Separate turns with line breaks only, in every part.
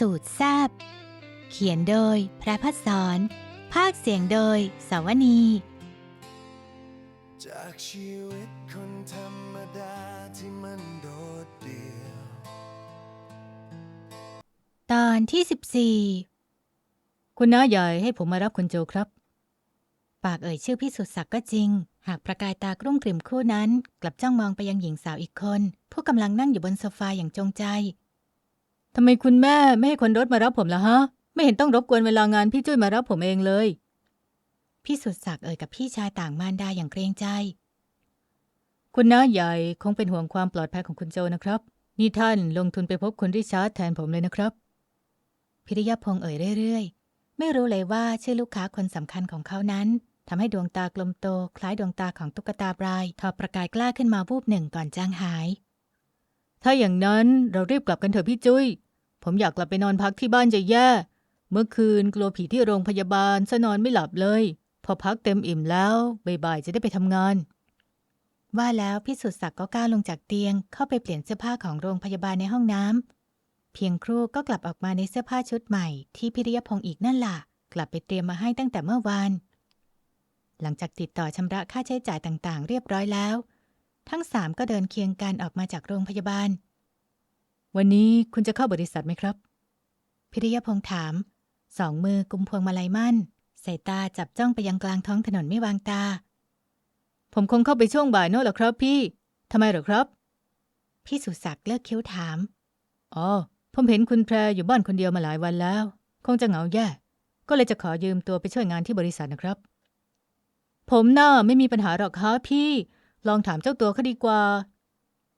สาวสูตรแซบเขียนโดยพระพัฒสอนภาคเสียงโดยสาวนี
จากชีวิตคนธรรมดาที่มันโดดเดี่ยว
ตอนที่ 14 คุณน้าใหญ่ให้ผมมารับคุณโจครับ ปากเอ่ยชื่อพี่สุดศักดิ์ก็จริง หากประกายตากรุ่งกริ่มคู่นั้น กลับจ้องมองไปยังหญิงสาวอีกคน ผู้กำลังนั่งอยู่บนโซฟาอย่างจงใจ ทำไมคุณแม่ไม่ให้คนรถมารับผมล่ะฮะ ไม่เห็นต้องรบกวนเวลางานพี่จุ้ยมารับผมเองเลย พี่สุดศักดิ์เอ่ยกับพี่ชายต่างมารดาอย่างเกรงใจ คุณน้าใหญ่คงเป็นห่วงความปลอดภัยของคุณโจนะครับ นี่ท่านลงทุนไปพบคุณริชาร์ดแทนผมเลยนะครับ พิริยพงษ์เอ่ยเรื่อยๆ ไม่รู้เลยว่าชื่อลูกค้าคนสำคัญของเขานั้นทำให้ดวงตากลมโต คล้ายดวงตาของตุ๊กตาบรายทอประกายกล้าขึ้นมาวูบหนึ่งก่อนจางหาย ถ้าอย่างนั้นเรารีบกลับกันเถอะพี่จุ้ย ผมอยากกลับไปนอนพักที่บ้านจะแย่ เมื่อคืนกลัวผีที่โรงพยาบาลซะนอนไม่หลับเลย พอพักเต็มอิ่มแล้วบ่ายๆจะได้ไปทำงาน ว่าแล้วพี่สุดศักดิ์ก็ก้าวลงจากเตียง เข้าไปเปลี่ยนเสื้อผ้าของโรงพยาบาลในห้องน้ำเพียงครู่ก็กลับออกมาในเสื้อผ้าชุดใหม่ ที่พิริยพงษ์อีกนั่นล่ะ กลับไปเตรียมมาให้ตั้งแต่เมื่อวานหลังจากติดต่อชำระค่าใช้จ่ายต่างๆ เรียบร้อยแล้ว ทั้งสามก็เดินเคียงกันออกมาจากโรงพยาบาล วันนี้คุณจะเข้าบริษัทไหมครับ พิริยพงษ์ถาม สองมือกุมพวงมาลัยมั่น สายตาจับจ้องไปยังกลางท้องถนนไม่วางตา ผมคงเข้าไปช่วงบ่ายโน่นหรอครับพี่ ทำไมหรอครับ พี่สุศักดิ์เลิกคิ้วถาม อ๋อ ผมเห็นคุณแพรอยู่บ้านคนเดียวมาหลายวันแล้ว คงจะเหงาแย่ ก็เลยจะขอยืมตัวไปช่วยงานที่บริษัทนะครับ ผมน่าไม่มีปัญหาหรอกครับพี่ ลองถามเจ้าตัวเขาดีกว่า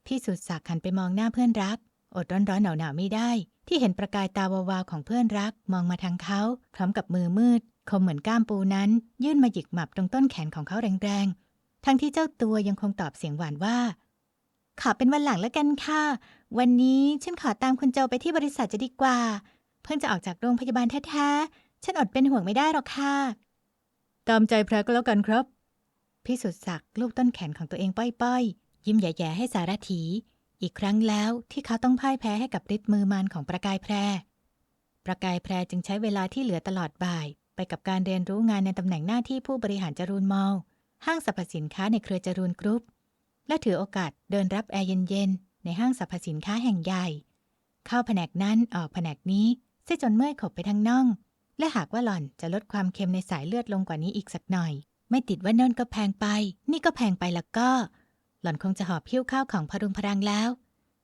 พี่สุดศักดิ์หันไปมองหน้าเพื่อนรัก อดร้อนร้อนหนาวหนาวไม่ได้ ที่เห็นประกายตาวาวๆของเพื่อนรัก มองมาทางเขา พร้อมกับมือมืดคมเหมือนก้ามปูนั้น ยื่นมาหยิกหมับตรงต้นแขนของเขาแรงๆ ทั้งที่เจ้าตัวยังคงตอบเสียงหวานว่า ขอเป็นวันหลังแล้วกันค่ะ วันนี้ฉันขอตามคุณโจไปที่บริษัทจะดีกว่า เพิ่งจะออกจากโรงพยาบาลแท้ๆ ฉันอดเป็นห่วงไม่ได้หรอกค่ะ ตามใจแพรก็แล้วกันครับ พี่สุดศักดิ์ลูบต้นแขนของตัวเองป้อยๆ ยิ้มแย่ๆให้สารถี อีกครั้งแล้วที่เขาต้องพ่ายแพ้ให้กับฤทธิ์มือมานของประกายแพร ประกายแพรจึงใช้เวลาที่เหลือตลอดบ่าย ไปกับการเรียนรู้งานในตำแหน่งหน้าที่ผู้บริหารจรูนมอลห้างสรรพสินค้าในเครือจรูนกรุ๊ป และถือโอกาสเดินรับแอร์เย็นๆในห้างสรรพสินค้าแห่งใหญ่ เข้าแผนกนั้นออกแผนกนี้เสจนเมื่อยขบไปทั้งน่อง และหากว่าหล่อนจะลดความเค็มในสายเลือดลงกว่านี้อีกสักหน่อย ไม่ติดว่าน่นก็แพงไป นี่ก็แพงไปล้วก็ หล่อนคงจะหอบพิ้วข้าวของพรุงพรังแล้ว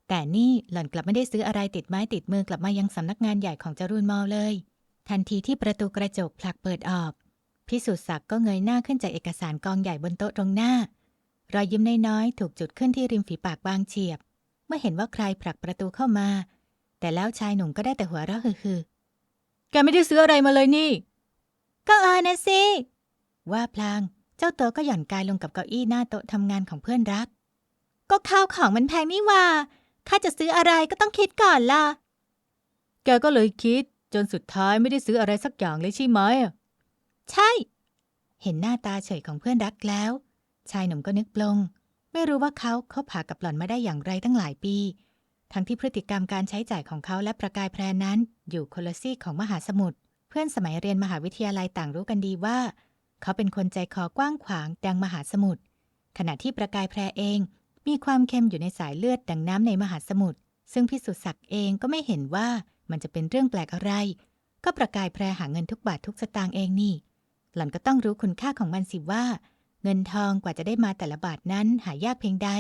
แต่นี่หล่อนกลับไม่ได้ซื้ออะไรติดไม้ติดมือกลับมายังสำนักงานใหญ่ของจรูนมอลเลย ทันทีที่ประตูกระจกผลักเปิดออก พิสุทธิ์ศักดิ์ก็เงยหน้าขึ้นจากเอกสารกองใหญ่บนโต๊ะตรงหน้า รอยยิ้มน้อยๆถูกจุดขึ้นที่ริมฝีปากบางเฉียบ เมื่อเห็นว่าใครผลักประตูเข้ามา แต่แล้วชายหนุ่มก็ได้แต่หัวเราะฮือๆแกไม่ได้ซื้ออะไรมาเลยนี่ ก็เออนะสิ ว่าพลาง เจ้าตัวก็หย่อนกายลงกับเก้าอี้หน้าโต๊ะทำงานของเพื่อนรัก ก็ข้าวของมันแพงนี่ว่า ข้าจะซื้ออะไรก็ต้องคิดก่อนล่ะ แกก็เลยคิด จนสุดท้ายไม่ได้ซื้ออะไรสักอย่างเลยใช่ไหม ใช่ เห็นหน้าตาเฉยของเพื่อนรักแล้ว ชายหนุ่มก็นึกปลง ไม่รู้ว่าเขาเขาผ่ากับหล่อนมาได้อย่างไรตั้งหลายปี ทั้งที่พฤติกรรมการใช้จ่ายของเขาและประกายแพรนั้น อยู่คนละซีกของมหาสมุทร เพื่อนสมัยเรียนมหาวิทยาลัยต่างรู้กันดีว่า เขาเป็นคนใจคอกว้างขวางดังมหาสมุทรขณะที่ประกายแพรเอง มีความเค็มอยู่ในสายเลือดดังน้ำในมหาสมุทรซึ่งพิสุทธิ์ศักดิ์เองก็ไม่เห็นว่ามันจะเป็นเรื่องแปลกอะไร ก็ประกายแพรหาเงินทุกบาททุกสตางค์เองนี่ หล่อนก็ต้องรู้คุณค่าของมันสิว่า เงินทองกว่าจะได้มาแต่ละบาทนั้นหายากเพียงใด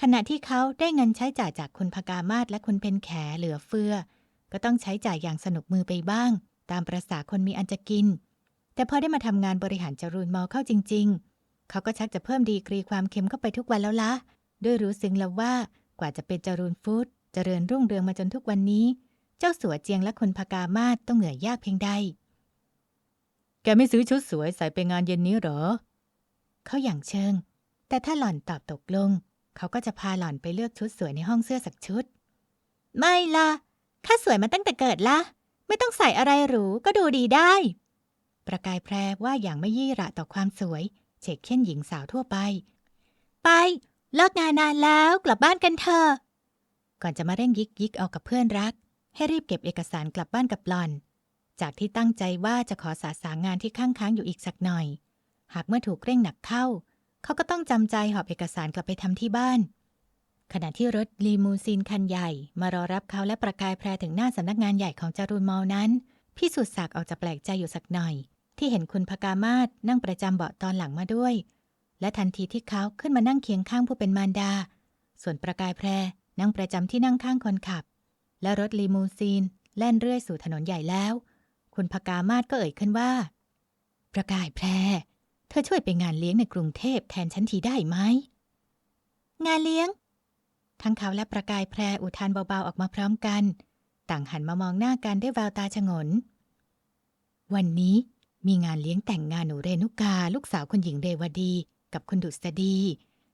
ขณะที่เขาได้เงินใช้จ่ายจากคุณพกามาศและคุณเพนแขเหลือเฟือ ก็ต้องใช้จ่ายอย่างสนุกมือไปบ้าง ตามประษาคนมีอันจะกิน แต่พอได้มาทำงานบริหารจรูนมอลเข้าจริง ๆ เขาก็ชักจะเพิ่มดีกรีความเค็มเข้าไปทุกวันแล้วละด้วยรู้ซึ้งแล้วว่ากว่าจะเป็นจรูนฟู้ดเจริญรุ่งเรืองมาจนทุกวันนี้ เจ้าสัวเจียงและคุณพกามาศต้องเหนื่อยยากเพียงใด แกไม่ซื้อชุดสวยใส่ไปงานเย็นนี้หรอ เขาอย่างเชิง แต่ถ้าหล่อนตอบตกลง เขาก็จะพาหล่อนไปเลือกชุดสวยในห้องเสื้อสักชุด ไม่ล่ะข้าสวยมาตั้งแต่เกิดละ ไม่ต้องใส่อะไรหรูก็ดูดีได้ ประกายแพรว่าอย่างไม่ยี่ระต่อความสวย เฉกเช่นหญิงสาวทั่วไป ไป เลิกงานนานแล้วกลับบ้านกันเถอะ ก่อนจะมาเร่งยิกยิกเอากับเพื่อนรัก ให้รีบเก็บเอกสารกลับบ้านกับหลอน จากที่ตั้งใจว่าจะขอสาสางงานที่ค้างค้างอยู่อีกสักหน่อย หากเมื่อถูกเร่งหนักเข้า เขาก็ต้องจำใจหอบเอกสารกลับไปทำที่บ้านขณะที่รถลีมูซีนคันใหญ่ มารอรับเขาและประกายแพรถึงหน้าสำนักงานใหญ่ของจารุนมอลนั้น พี่สุดศักดิ์ออกจะแปลกใจอยู่สักหน่อย ที่เห็นคุณพกามาศนั่งประจำเบาะตอนหลังมาด้วย และทันทีที่เขาขึ้นมานั่งเคียงข้างผู้เป็นมารดา ส่วนประกายแพรนั่งประจำที่นั่งข้างคนขับ และรถลีมูซีนแล่นเรื่อยสู่ถนนใหญ่แล้ว คุณพกามาศก็เอ่ยขึ้นว่า ประกายแพร เธอช่วยไปงานเลี้ยงในกรุงเทพแทนฉันทีได้ไหม งานเลี้ยง ทั้งเขาและประกายแพรอุทานเบาๆออกมาพร้อมกัน ต่างหันมามองหน้ากันด้วยแววตาฉงน วันนี้ มีงานเลี้ยงแต่งงานหนูเรนุกา ลูกสาวคุณหญิงเรวดี กับคุณดุษฎี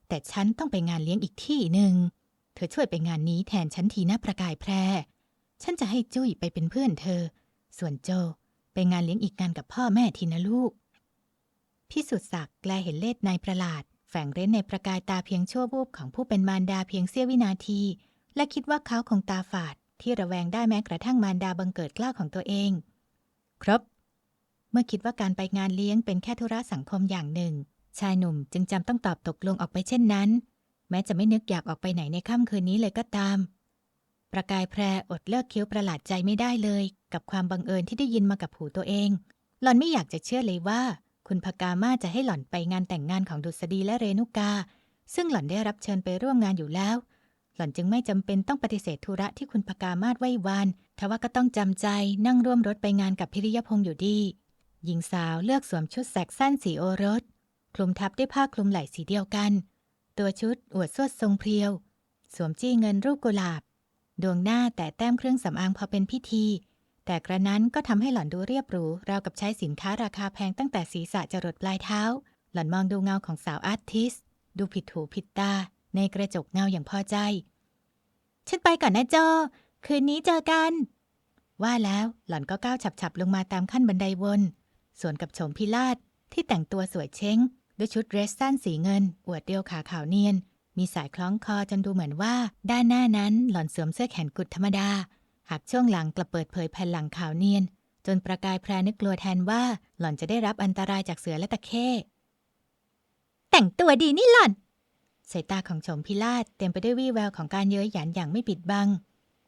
แต่ฉันต้องไปงานเลี้ยงอีกที่หนึ่ง เธอช่วยไปงานนี้แทนฉันทีนะประกายแพร ฉันจะให้จุ้ยไปเป็นเพื่อนเธอ ส่วนโจ ไปงานเลี้ยงอีกงานกับพ่อแม่ทีนะลูกพี่สุดศักดิ์แลเห็นเลดในประหลาด แฝงเร้นในประกายตาเพียงชั่ววูบของผู้เป็นมารดาเพียงเสี้ยววินาที และคิดว่าเขาคงตาฝาดที่ระแวงได้แม้กระทั่งมารดาบังเกิดกล้าของตัวเอง ครับ มื่อคิดว่าการไปงานเลี้ยงเป็นแค่ธุระสังคมอย่างหนึ่ง ชายหนุ่มจึงจำต้องตอบตกลงออกไปเช่นนั้น แม้จะไม่นึกอยากออกไปไหนในค่ำคืนนี้เลยก็ตาม ประกายแพรอดเลิกคิ้วประหลาดใจไม่ได้เลย กับความบังเอิญที่ได้ยินมากับหูตัวเอง หล่อนไม่อยากจะเชื่อเลยว่า คุณพกามาจะให้หล่อนไปงานแต่งงานของดุษฎีและเรนุกา ซึ่งหล่อนได้รับเชิญไปร่วมงานอยู่แล้ว หล่อนจึงไม่จำเป็นต้องปฏิเสธธุระที่คุณพกามาศไว้วานทว่าก็ต้องจำใจนั่งร่วมรถไปงานกับพิริยพงษ์อยู่ดี หญิงสาวเลือกสวมชุดแสกสั้นสีโอรส คลุมทับด้วยผ้าคลุมไหล่สีเดียวกัน ตัวชุดอวดสวดทรงเพรียว สวมจี้เงินรูปกุหลาบ ดวงหน้าแต่แต้มเครื่องสำอางพอเป็นพิธี แต่กระนั้นก็ทำให้หล่อนดูเรียบหรูราวกับใช้สินค้าราคาแพงตั้งแต่ศีรษะจรดปลายเท้า หล่อนมองดูเงาของสาวอาร์ติส ดูผิดหูผิดตา ในกระจกเงาอย่างพอใจ ฉันไปก่อนนะโจคืนนี้เจอกัน ว่าแล้วหล่อนก็ก้าวฉับๆลงมาตามขั้นบันไดวน ส่วนกับโฉมพิราชที่แต่งตัวสวยเช้ง ด้วยชุดเดรสสั้นสีเงิน อวดเดียวขาขาวเนียน มีสายคล้องคอจนดูเหมือนว่า ด้านหน้านั้นหล่อนสวมเสื้อแขนกุดธรรมดา หากช่วงหลังกลับเปิดเผยแผ่นหลังขาวเนียน จนประกายแพรนึกกลัวแทนว่าหล่อนจะได้รับอันตรายจากเสือและตะเข้ แต่งตัวดีนี่หล่อนสายตาของโฉมพิราชเต็มไปด้วยวี่แววของการเย้ยหยันอย่างไม่ปิดบัง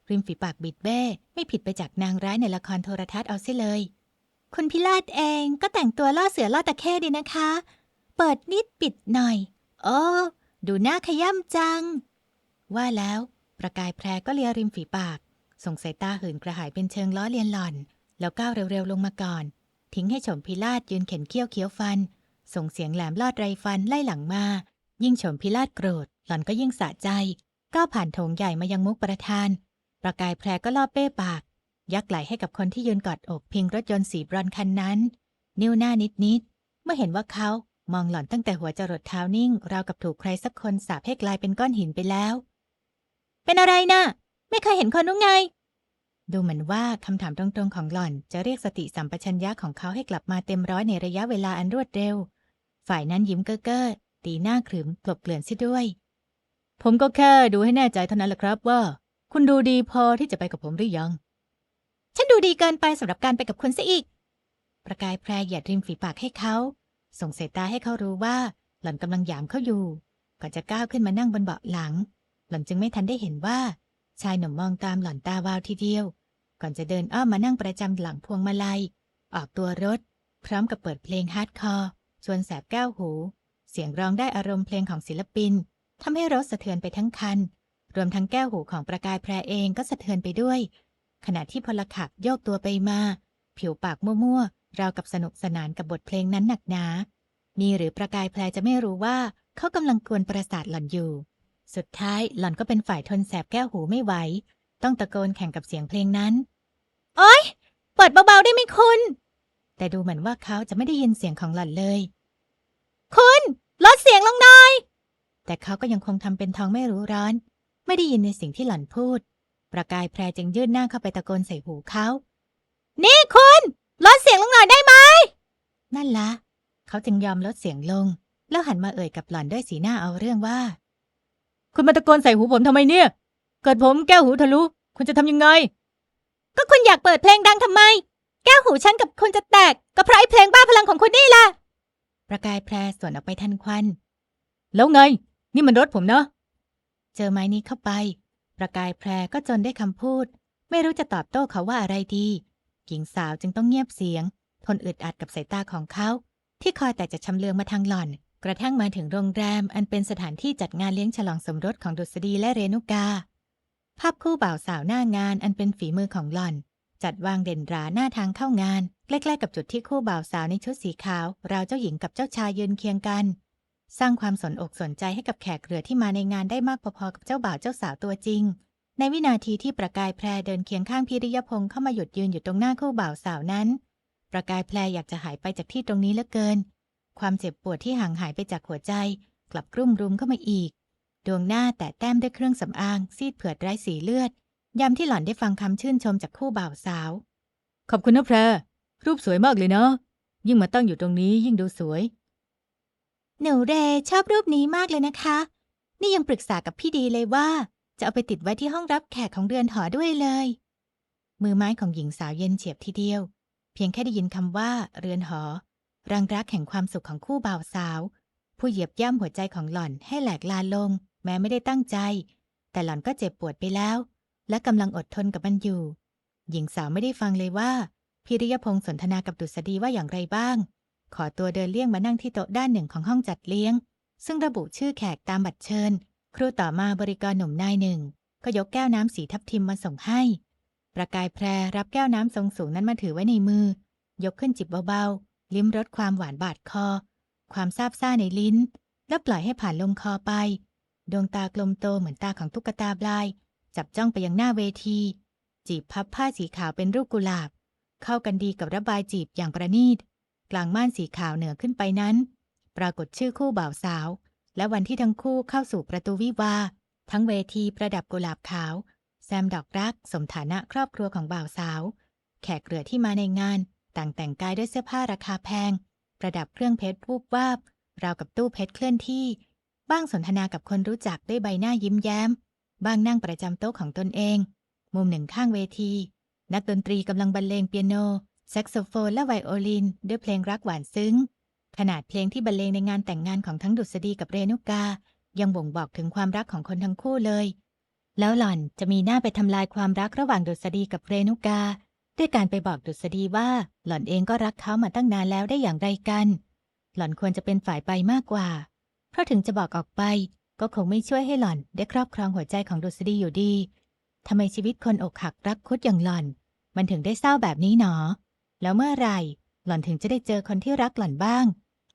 ริมฝีปากบิดเบ้ไม่ผิดไปจากนางร้ายในละครโทรทัศน์เอาเสียเลย คุณพิราชเองก็แต่งตัวล่อเสือล่อตะเข้ดีนะคะ เปิดนิดปิดหน่อย โอ้ ดูหน้าขย่ำจัง ว่าแล้ว ประกายแพรก็เลียริมฝีปาก ส่งสายตาหื่นกระหายเป็นเชิงล้อเลียนหล่อน แล้วก้าวเร็วๆลงมาก่อน ทิ้งให้ชมพิราชยืนเข็นเขี้ยวเคี้ยวฟัน ส่งเสียงแหลมลอดไรฟันไล่หลังมา ยิ่งชมพิราชโกรธ หล่อนก็ยิ่งสะใจ ก้าวผ่านโถงใหญ่มายังมุกประธาน ประกายแพรก็ล่อเป้ปาก ยักไหลให้กับคนที่ยืนกอดอกพิงรถยนต์สีบรอนคันนั้น นิ้วหน้านิดๆ เมื่อเห็นว่าเขามองหล่อนตั้งแต่หัวจรดเท้านิ่ง ราวกับถูกใครสักคนสาปให้กลายเป็นก้อนหินไปแล้ว เป็นอะไรนะ่ะ ไม่เคยเห็นคนนู้ไง ดูเหมือนว่าคำถามตรงๆของหล่อนจะเรียกสติสัมปชัญญะของเขาให้กลับมาเต็มร้อยในระยะเวลาอันรวดเร็ว ฝ่ายนั้นยิ้มเก้อเก้อตีหน้าขรึมกลบเกลื่อนซิด้วย ผมก็แค่ดูให้แน่ใจเท่านั้นแหละครับว่า คุณดูดีพอที่จะไปกับผมหรือยัง ฉันดูดีเกินไปสำหรับการไปกับคุณซะอีก ประกายแพรหยียดริมฝีปากให้เขา ส่งสายตาให้เขารู้ว่า หล่อนกำลังยามเขาอยู่ ก่อนจะก้าวขึ้นมานั่งบนเบาะหลัง หล่อนจึงไม่ทันได้เห็นว่า ชายหนุ่มมองตามหล่อนตาวาวทีเดียว ก่อนจะเดินอ้อมมานั่งประจำหลังพวงมาลัย ออกตัวรถ พร้อมกับเปิดเพลงฮาร์ดคอร์ ชวนแสบแก้วหู เสียงร้องได้อารมณ์เพลงของศิลปินทำให้รถสะเทือนไปทั้งคัน รวมทั้งแก้วหูของประกายแพรเองก็สะเทือนไปด้วย ขณะที่พลขับโยกตัวไปมา ผิวปากมั่วๆราวกับสนุกสนานกับบทเพลงนั้นหนักหนามีหรือประกายแพรจะไม่รู้ว่าเขากำลังกวนประสาทหล่อนอยู่ สุดท้ายหล่อนก็เป็นฝ่ายทนแสบแก้วหูไม่ไหว ต้องตะโกนแข่งกับเสียงเพลงนั้น โอ๊ย เปิดเบาๆได้ไหมคุณ แต่ดูเหมือนว่าเขาจะไม่ได้ยินเสียงของหล่อนเลย คุณ ลดเสียงลงหน่อย แต่เขาก็ยังคงทำเป็นท้องไม่รู้ร้อน ไม่ได้ยินในสิ่งที่หล่อนพูด ประกายแพรจึงยื่นหน้าเข้าไปตะโกนใส่หูเขา นี่คุณลดเสียงลงหน่อยได้ไหม นั่นละ เขาจึงยอมลดเสียงลง แล้วหันมาเอ่ยกับหล่อนด้วยสีหน้าเอาเรื่องว่า คุณมาตะโกนใส่หูผมทำไมเนี่ย เกิดผมแก้วหูทะลุ คุณจะทำยังไง ก็คุณอยากเปิดเพลงดังทำไม แก้วหูฉันกับคุณจะแตก ก็เพราะไอ้เพลงบ้าพลังของคุณนี่ล่ะ ประกายแพรสวนออกไปทันควัน แล้วไง นี่มันรถผมนะเจอไม้นี้เข้าไป ประกายแพรก็จนได้คำพูด ไม่รู้จะตอบโต้เขาว่าอะไรดี หญิงสาวจึงต้องเงียบเสียง ทนอึดอัดกับสายตาของเขา ที่คอยแต่จะชำเลืองมาทางหล่อน กระทั่งมาถึงโรงแรมอันเป็นสถานที่จัดงานเลี้ยงฉลองสมรสของดุษฎีและเรนุกา ภาพคู่บ่าวสาวหน้างานอันเป็นฝีมือของหล่อน จัดวางเด่นราหน้าทางเข้างานใกล้ๆกับจุดที่คู่บ่าวสาวในชุดสีขาว ราวเจ้าหญิงกับเจ้าชายยืนเคียงกัน สร้างความสนอกสนใจให้กับแขกเรือที่มาในงานได้มากพอๆกับเจ้าบ่าวเจ้าสาวตัวจริง ในวินาทีที่ประกายแพรเดินเคียงข้างพิริยพงศ์เข้ามาหยุดยืนอยู่ตรงหน้าคู่บ่าวสาวนั้น ประกายแพรอยากจะหายไปจากที่ตรงนี้เหลือเกิน ความเจ็บปวดที่ห่างหายไปจากหัวใจ กลับกรุ่มรุมเข้ามาอีก ดวงหน้าแต่แต้มด้วยเครื่องสำอาง ซีดเผือดไร้สีเลือดยามที่หล่อนได้ฟังคำชื่นชมจากคู่บ่าวสาว ขอบคุณนะแพรรูปสวยมากเลยเนาะยิ่งมาตั้งอยู่ตรงนี้ยิ่งดูสวย หนูเรชอบรูปนี้มากเลยนะคะ นี่ยังปรึกษากับพี่ดีเลยว่า จะเอาไปติดไว้ที่ห้องรับแขกของเรือนหอด้วยเลย มือไม้ของหญิงสาวเย็นเฉียบทีเดียว เพียงแค่ได้ยินคำว่า เรือนหอ รังรักแห่งความสุขของคู่บ่าวสาว ผู้เหยียบย่ำหัวใจของหล่อนให้แหลกลานลง แม้ไม่ได้ตั้งใจ แต่หล่อนก็เจ็บปวดไปแล้ว และกำลังอดทนกับมันอยู่ หญิงสาวไม่ได้ฟังเลยว่าพิริยพงศ์สนทนากับดุษฎีว่าอย่างไรบ้าง ขอตัวเดินเลี่ยงมานั่งที่โต๊ะด้านหนึ่งของห้องจัดเลี้ยง ซึ่งระบุชื่อแขกตามบัตรเชิญ ครูต่อมาบริกรหนุ่มนายหนึ่ง ก็ยกแก้วน้ำสีทับทิมมาส่งให้ ประกายแพรรับแก้วน้ำทรงสูงนั้นมาถือไว้ในมือ ยกขึ้นจิบเบาๆ ลิ้มรสความหวานบาดคอ ความซาบซ่าในลิ้น แล้วปล่อยให้ผ่านลงคอไป ดวงตากลมโตเหมือนตาของตุ๊กตาบลาย จับจ้องไปยังหน้าเวที จีบพับผ้าสีขาวเป็นรูปกุหลาบ เข้ากันดีกับระบายจีบอย่างประณีต กลางม่านสีขาวเหนือขึ้นไปนั้น ปรากฏชื่อคู่บ่าวสาว และวันที่ทั้งคู่เข้าสู่ประตูวิวา ทั้งเวทีประดับกุหลาบขาว แซมดอกรัก สมฐานะครอบครัวของบ่าวสาว แขกเรือที่มาในงาน ต่างแต่งกายด้วยเสื้อผ้าราคาแพง ประดับเครื่องเพชรวูบวาบ ราวกับตู้เพชรเคลื่อนที่ บ้างสนทนากับคนรู้จักด้วยใบหน้ายิ้มแย้ม บ้างนั่งประจำโต๊ะของตนเอง มุมหนึ่งข้างเวที นักดนตรีกำลังบรรเลงเปียโน แซกโซโฟนและไวโอลิน ด้วยเพลงรักหวานซึ้ง ขนาดเพลงที่บรรเลงในงานแต่งงานของทั้งดุษฎีกับเรนุกา ยังบ่งบอกถึงความรักของคนทั้งคู่เลย แล้วหล่อนจะมีหน้าไปทำลายความรักระหว่างดุษฎีกับเรนุกา ด้วยการไปบอกดุษฎีว่าหล่อนเองก็รักเขามาตั้งนานแล้วได้อย่างไรกัน หล่อนควรจะเป็นฝ่ายไปมากกว่า เพราะถึงจะบอกออกไป ก็คงไม่ช่วยให้หล่อนได้ครอบครองหัวใจของดุษฎีอยู่ดีทำไมชีวิตคนอกหักรักคุดอย่างหล่อน มันถึงได้เศร้าแบบนี้หนอ แล้วเมื่อไหร่หล่อนถึงจะได้เจอคนที่รักหล่อนบ้าง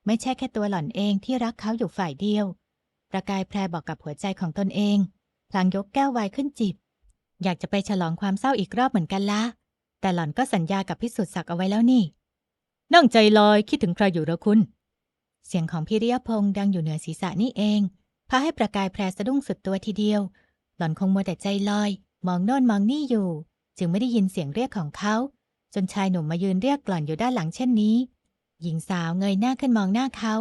ไม่ใช่แค่ตัวหล่อนเองที่รักเขาอยู่ฝ่ายเดียว ประกายแพรบอกกับหัวใจของตนเอง พลางยกแก้วไวน์ขึ้นจิบ อยากจะไปฉลองความเศร้าอีกรอบเหมือนกันละ แต่หล่อนก็สัญญากับพิสุทธิ์ศักดิ์เอาไว้แล้วนี่ นั่งใจลอยคิดถึงใครอยู่หรอคุณ เสียงของพิริยพงษ์ดังอยู่เหนือศีรษะนี่เองพาให้ประกายแพรสะดุ้งสุดตัวทีเดียว หล่อนคงมัวแต่ใจลอย มองโน่นมองนี่อยู่ จึงไม่ได้ยินเสียงเรียกของเขา จนชายหนุ่มมายืนเรียกกล่อนอยู่ด้านหลังเช่นนี้ หญิงสาวเงยหน้าขึ้นมองหน้าเขา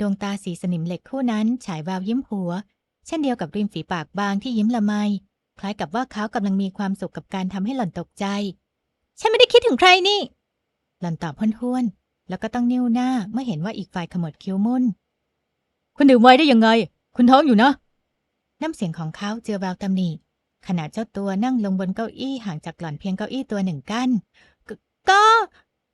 ดวงตาสีสนิมเหล็กคู่นั้นฉายแววยิ้มหัว เช่นเดียวกับริมฝีปากบางที่ยิ้มละไม คล้ายกับว่าเขากำลังมีความสุขกับการทำให้หล่อนตกใจ ฉันไม่ได้คิดถึงใครนี่ หล่อนตอบห้วนๆแล้วก็ต้องนิ้วหน้าเมื่อเห็นว่าอีกฝ่ายขมวดคิ้วมุ่น คุณดื่มไวน์ได้ยังไง คุณท้องอยู่นะ น้ำเสียงของเขาเจือแววตำหนิ ขณะเจ้าตัวนั่งลงบนเก้าอี้ห่างจากหล่อนเพียงเก้าอี้ตัวหนึ่งกันกก็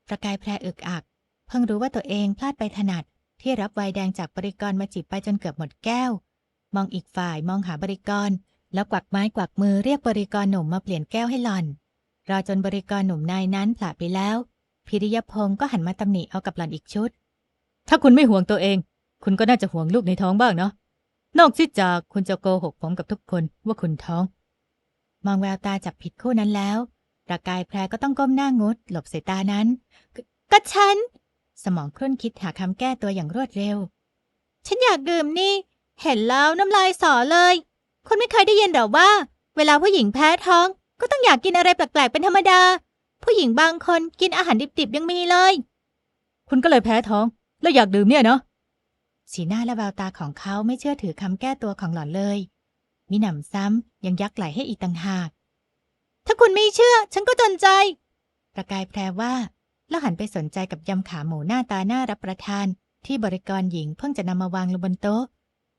ประกายแพรอึกอัก เพิ่งรู้ว่าตัวเองพลาดไปถนัด ที่รับไวน์แดงจากบริกรมาจิบไปจนเกือบหมดแก้ว มองอีกฝ่ายมองหาบริกร แล้วกวักไม้กวักมือเรียกบริกรหนุ่มมาเปลี่ยนแก้วให้หล่อน รอจนบริกรหนุ่มนายนั้นผละไปแล้ว พิริยพงศ์ก็หันมาตำหนิเอากับหล่อนอีกชุด ถ้าคุณไม่ห่วงตัวเอง คุณก็น่าจะห่วงลูกในท้องบ้างเนาะนอกจากคุณจะโกหกผมกับทุกคนว่าคุณท้อง มองแววตาจับผิดคู่นั้นแล้วประกายแพรก็ต้องก้มหน้างดหลบสายตานั้นกก็ฉัน สมองครุ่นคิดหาคำแก้ตัวอย่างรวดเร็ว ฉันอยากดื่มนี่ เห็นแล้วน้ำลายสอเลยคนไม่เคยได้ยินหรอว่า เวลาผู้หญิงแพ้ท้อง ก็ต้องอยากกินอะไรแปลกๆเป็นธรรมดา ผู้หญิงบางคนกินอาหารดิบๆยังมีเลย คุณก็เลยแพ้ท้อง แล้วอยากดื่มเนี่ยเนาะสีหน้าและแววตาของเขาไม่เชื่อถือคำแก้ตัวของหล่อนเลย มิหนำซ้ำยังยักไหลให้อีกต่างหาก ถ้าคุณไม่เชื่อ ฉันก็จนใจ ประกายแพรว่า แล้วหันไปสนใจกับยำขาหมูหน้าตาน่ารับประทาน ที่บริกรหญิงเพิ่งจะนำมาวางลงบนโต๊ะ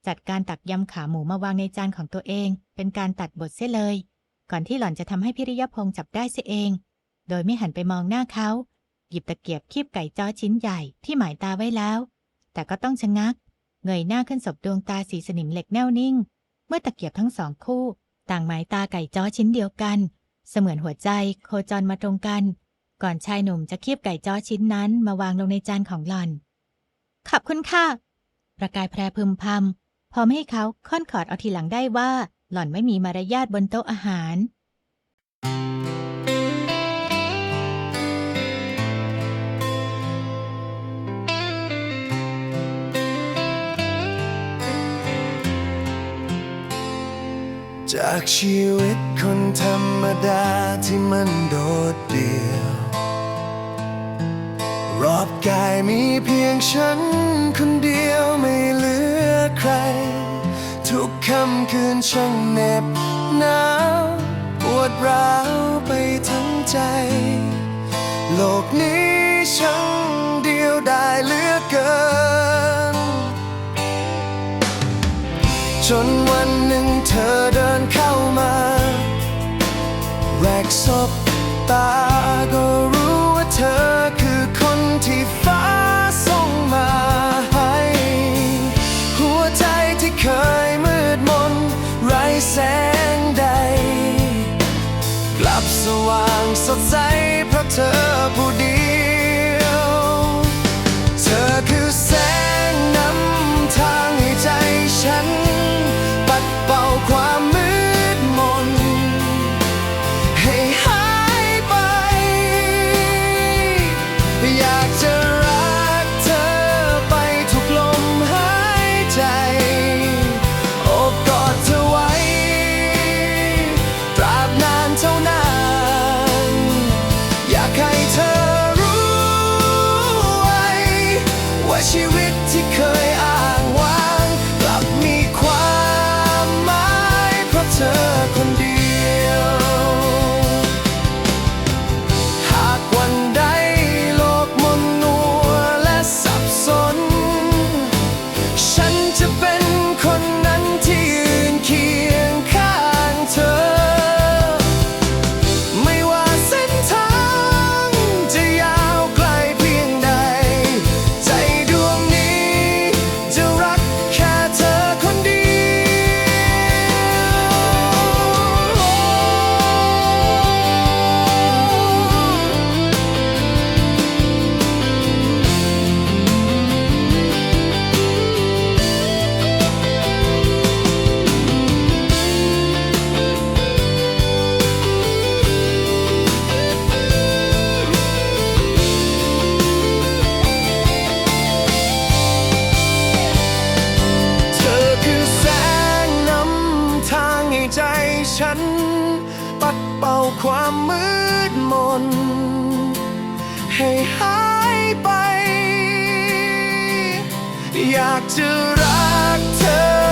จัดการตักยำขาหมูมาวางในจานของตัวเอง เป็นการตัดบทเสียเลย ก่อนที่หล่อนจะทำให้พิริยพงษ์จับได้เสียเอง โดยไม่หันไปมองหน้าเขา หยิบตะเกียบคีบไก่จ้อชิ้นใหญ่ที่หมายตาไว้แล้ว แต่ก็ต้องชะงัก เงยหน้าขึ้นสบดวงตาสีสนิมเหล็กแน่วนิ่ง เมื่อตะเกียบทั้งสองคู่ ต่างหมายตาไก่จ้อชิ้นเดียวกัน เสมือนหัวใจโคจรมาตรงกัน ก่อนชายหนุ่มจะคีบไก่จ้อชิ้นนั้นมาวางลงในจานของหล่อน ขอบคุณค่ะ ประกายแพรพึมพำพร้อมให้เขาค่อนขอดเอาทีหลังได้ว่า หล่อนไม่มีมารยาทบนโต๊ะอาหาร
จากชีวิตคนธรรมดาที่มันโดดเดี่ยว รอบกายมีเพียงฉันคนเดียวไม่เหลือใคร ทุกค่ำคืนช่างเหน็บหนาวปวดร้าวไปทั้งใจ โลกนี้ช่างเดียวได้เหลือ จนวันหนึ่งเธอเดินเข้ามา แรกสบตาก็รู้ว่าเธอคือคนที่ฟ้าส่งมาให้หัวใจที่เคยมืดมน ไร้แสงใด กลับสว่างสดใสเพราะเธอผู้ ความมืดมน ให้หายไป อยากจะรักเธอ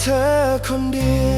เธอคนเดียว